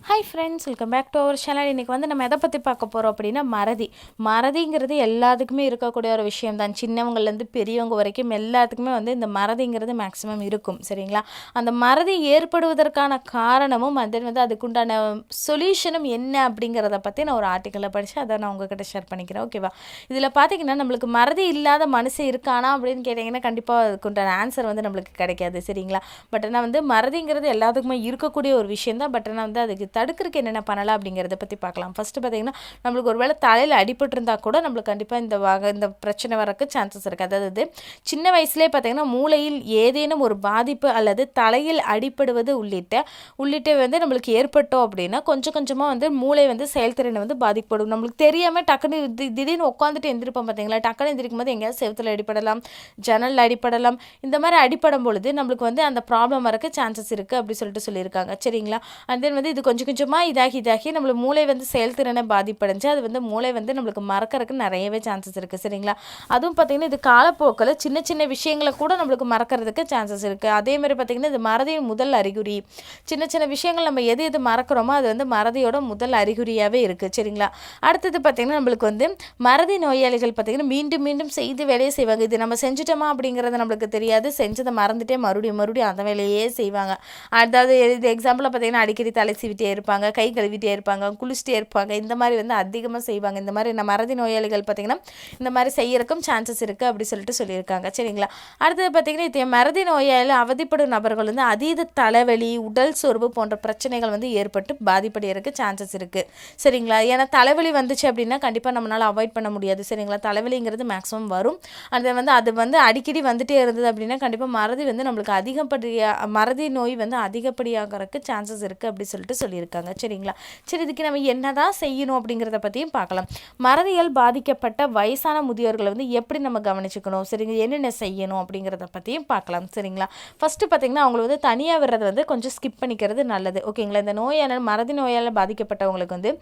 Hi friends welcome back to our channel இன்றைக்கி வந்து நம்ம எதை பற்றி பார்க்க போகிறோம் அப்படின்னா மறதி. மறதிங்கிறது எல்லாத்துக்குமே இருக்கக்கூடிய ஒரு விஷயம் தான் சின்னவங்கள்லேருந்து பெரியவங்க வரைக்கும் எல்லாத்துக்குமே வந்து இந்த மறதிங்கிறது மேக்ஸிமம் இருக்கும் சரிங்களா? அந்த மறதி ஏற்படுவதற்கான காரணமும் அது வந்து அதுக்குண்டான சொல்யூஷனும் என்ன அப்படிங்கிறத பற்றி நான் ஒரு ஆர்டிக்கலில் படித்து அதை நான் உங்ககிட்ட ஷேர் பண்ணிக்கிறேன் ஓகேவா இதில் பார்த்தீங்கன்னா நம்மளுக்கு மறதி இல்லாத மனசு இருக்கானா அப்படின்னு கேட்டிங்கன்னா கண்டிப்பாக அதுக்குண்டான ஆன்சர் வந்து நம்மளுக்கு கிடைக்காது சரிங்களா? பட் ஆனால் வந்து மறதிங்கிறது எல்லாத்துக்குமே இருக்கக்கூடிய ஒரு விஷயம் தான் பட் ஆனால் வந்து அதுக்கு தடுக்கிறதுக்கு என்னென்ன பண்ணலாம் அப்படிங்கிறத பற்றி பார்க்கலாம். ஃபஸ்ட்டு பார்த்தீங்கன்னா நம்மளுக்கு ஒரு வேளை தலையில் அடிபட்டிருந்தா கூட நம்மளுக்கு கண்டிப்பாக இந்த வகை இந்த பிரச்சனை வரக்கு சான்சஸ் இருக்குது அதாவது சின்ன வயசுலேயே பார்த்தீங்கன்னா மூளையில் ஏதேனும் ஒரு பாதிப்பு அல்லது தலையில் அடிபடுவது உள்ளிட்ட உள்ளிட்ட வந்து நம்மளுக்கு ஏற்பட்டோம் அப்படின்னா கொஞ்சம் கொஞ்சமாக வந்து மூளை வந்து செயல்திறனை வந்து பாதிக்கப்படும். நம்மளுக்கு தெரியாமல் டக்குன்னு தி- திடீர்னு உட்காந்துட்டு எந்திரிப்போம் பார்த்தீங்களா? டக்குன்னு எந்திரிக்கும் போது எங்கேயாவது செவத்தில் அடிபடலாம் ஜன்னலில் அடிபடலாம். இந்த மாதிரி அடிப்படும் பொழுது நம்மளுக்கு வந்து அந்த ப்ராப்ளம் வரக்கு சான்சஸ் இருக்குது அப்படி சொல்லிட்டு சொல்லியிருக்காங்க. சரிங்களா? அண்ட் தென் வந்து இது கொஞ்சம் கொஞ்சம் கொஞ்சமாக இதாகி இதாகி நம்மளுக்கு மூளை வந்து செயல்திறனை பாதிப்படைஞ்சு அது வந்து மூளை வந்து நம்மளுக்கு மறக்கறதுக்கு நிறையவே சான்சஸ் இருக்குது சரிங்களா? அதுவும் பார்த்திங்கன்னா இது காலப்போக்கில் சின்ன சின்ன விஷயங்களை கூட நம்மளுக்கு மறக்கிறதுக்கு சான்சஸ் இருக்குது அதேமாதிரி பார்த்திங்கன்னா இது மறதியின் முதல் அறிகுறி. சின்ன சின்ன விஷயங்கள் நம்ம எது எது மறக்கிறோமோ அது வந்து மறதியோட முதல் அறிகுறியாகவே இருக்குது சரிங்களா? அடுத்தது பார்த்திங்கன்னா நம்மளுக்கு வந்து மறதி நோயாளிகள் பார்த்திங்கன்னா மீண்டும் மீண்டும் செய்து வேலையை செய்வாங்க. இது நம்ம செஞ்சுட்டோமா அப்படிங்கிறது நம்மளுக்கு தெரியாது. செஞ்சதை மறந்துட்டே மறுபடியும் மறுபடியும் அந்த வேலையே செய்வாங்க. அதாவது இது எக்ஸாம்பிளாக பார்த்திங்கன்னா அடிக்கடி தலை சீவிட்டே இருப்பாங்க கை கழுவிட்டே இருப்பாங்க குளிச்சுட்டே இருப்பாங்க. இந்த மாதிரி வந்து அதிகமாக செய்வாங்க. இந்த மாதிரி நம்ம மறதி நோயாளிகள் பார்த்திங்கன்னா இந்த மாதிரி செய்யறக்கும் சான்சஸ் இருக்குது அப்படி சொல்லிட்டு சொல்லியிருக்காங்க. சரிங்களா? அடுத்தது பார்த்திங்கன்னா இது மறதி நோயால் அவதிப்படும் நபர்கள் வந்து அதீத தலைவலி உடல் சோர்வு போன்ற பிரச்சனைகள் வந்து ஏற்பட்டு பாதிப்படைகிறதுக்கு சான்சஸ் இருக்குது சரிங்களா? ஏன்னா தலைவலி வந்துச்சு அப்படின்னா கண்டிப்பாக நம்மளால் அவாய்ட் பண்ண முடியாது. சரிங்களா? தலைவலிங்கிறது மேக்ஸிமம் வரும். அது வந்து அது வந்து அடிக்கடி வந்துட்டே இருந்தது அப்படின்னா கண்டிப்பாக மறதி வந்து நம்மளுக்கு அதிகப்படியாக மறதி நோய் வந்து அதிகப்படியாகிறதுக்கு சான்சஸ் இருக்குது அப்படி சொல்லிட்டு சொல்லியிருக்காங்க சரிங்களா? சரி இதுக்கு நம்ம என்ன தான் செய்யணும் அப்படிங்கிறத பற்றியும் பார்க்கலாம். மறதியால் பாதிக்கப்பட்ட வயசான முதியோர்களை வந்து எப்படி நம்ம கவனிச்சுக்கணும்? சரிங்க என்னென்ன செய்யணும் அப்படிங்கிறத பற்றியும் பார்க்கலாம். சரிங்களா? ஃபஸ்ட்டு பார்த்தீங்கன்னா அவங்களை வந்து தனியாக விடுறது வந்து கொஞ்சம் ஸ்கிப் பண்ணிக்கிறது நல்லது. ஓகேங்களா? இந்த நோயால் மறதி நோயால் பாதிக்கப்பட்டவங்களுக்கு வந்து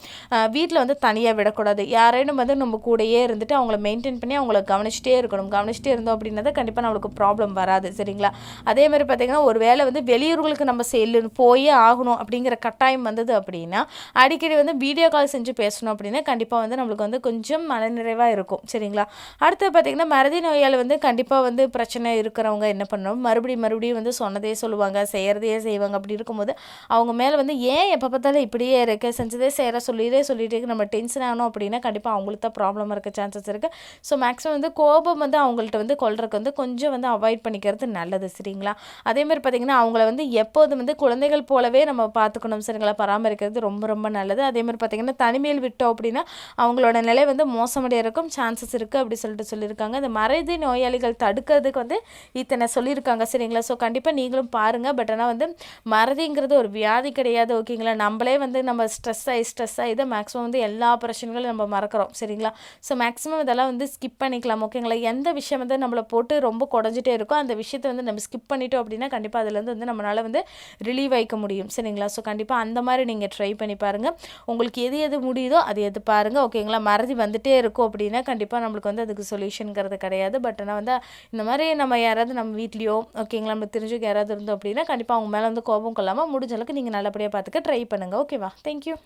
வீட்டில் வந்து தனியாக விடக்கூடாது. யாரேனும் வந்து நம்ம கூடயே இருந்துட்டு அவங்கள மெயின்டைன் பண்ணி அவங்கள கவனிச்சிட்டே இருக்கணும். கவனிச்சிட்டே இருந்தோம் அப்படின்னா கண்டிப்பாக நம்மளுக்கு ப்ராப்ளம் வராது. சரிங்களா? அதே மாதிரி பார்த்தீங்கன்னா ஒரு வேளை வந்து வெளியூர்களுக்கு நம்ம செல்லு போயே ஆகணும் அப்படிங்கிற கட்டாயம் வந்தது அப்படின்னா அடிக்கடி வந்து வீடியோ கால் செஞ்சு பேசணும் அப்படின்னா கண்டிப்பாக வந்து நம்மளுக்கு வந்து கொஞ்சம் மனநிறைவாக இருக்கும். சரிங்களா? அடுத்து பார்த்தீங்கன்னா மறதி நோயால் வந்து கண்டிப்பாக வந்து பிரச்சனை இருக்கிறவங்க என்ன பண்ணணும்? மறுபடியும் மறுபடியும் வந்து சொன்னதே சொல்லுவாங்க செய்கிறதையே செய்வாங்க. அப்படி இருக்கும்போது அவங்க மேலே வந்து ஏன் எப்போ பார்த்தாலும் இப்படியே இருக்குது செஞ்சதே செய்கிற சொல்லிட்டே சொல்லிட்டு நம்ம டென்ஷன் ஆகணும் அப்படின்னா கண்டிப்பாக அவங்களுக்கு தான் ப்ராப்ளம் இருக்க சான்சஸ் இருக்குது ஸோ மேக்ஸிமம் வந்து கோபம் வந்து அவங்கள்ட்ட வந்து கொள்றதுக்கு வந்து கொஞ்சம் வந்து அவாய்ட் பண்ணிக்கிறது நல்லது. சரிங்களா? அதேமாதிரி பார்த்திங்கன்னா அவங்கள வந்து எப்போதும் வந்து குழந்தைகள் போலவே நம்ம பார்த்துக்கணும். சரிங்களா? பராமரிக்கிறது ரொம்ப ரொம்ப நல்லது. அதே மாதிரி தனிமையில் விட்டோம் அப்படின்னா அவங்களோட நிலை வந்து மோசமடைகிறதுக்கும் சான்சஸ் இருக்குது அப்படி சொல்லிட்டு சொல்லியிருக்காங்க. இந்த மறைதி நோயாளிகள் தடுக்கிறதுக்கு வந்து இத்தனை சொல்லியிருக்காங்க சரிங்களா? ஸோ கண்டிப்பாக நீங்களும் பாருங்கள் பட் ஆனால் வந்து மறதிங்கிறது ஒரு வியாதி கிடையாது ஓகேங்களா? நம்மளே வந்து நம்ம ஸ்ட்ரெஸ் ஆகி ஸ்ட்ரெஸ் ஆகி தான் மேக்ஸிமம் வந்து எல்லா பிரச்சனைகளும் நம்ம மறக்கிறோம் சரிங்களா? ஸோ மேக்ஸிமம் இதெல்லாம் வந்து ஸ்கிப் பண்ணிக்கலாம் ஓகேங்களா? எந்த விஷயம் வந்து நம்மளை போட்டு ரொம்ப குடஞ்சிட்டே இருக்கோ அந்த விஷயத்தை வந்து நம்ம ஸ்கிப் பண்ணிட்டோம் அப்படின்னா கண்டிப்பாக அதுலேருந்து வந்து நம்மளால் வந்து ரிலீவ் ஆகிக்க முடியும் சரிங்களா? ஸோ கண்டிப்பாக அந்த மாதிரி நீங்கள் ட்ரை பண்ணி பாருங்கள் உங்களுக்கு எது எது முடியுதோ அது எது பாருங்கள் ஓகேங்களா மறதி வந்துட்டே இருக்கும் அப்படின்னா கண்டிப்பாக நம்மளுக்கு வந்து அதுக்கு சொல்யூஷனுங்கிறது கிடையாது. பட் ஆனால் வந்து இந்த மாதிரி நம்ம யாராவது நம்ம வீட்லேயோ ஓகேங்களா நம்ம தெரிஞ்சவங்க யாராவது இருந்தோம் அப்படின்னா கண்டிப்பாக அவங்க மேலே வந்து கோபம் கொள்ளாமல் முடிஞ்ச அளவுக்கு நீங்கள் நல்லபடியாக பார்த்துக்க ட்ரை பண்ணுங்கள் ஓகேவா தேங்க்யூ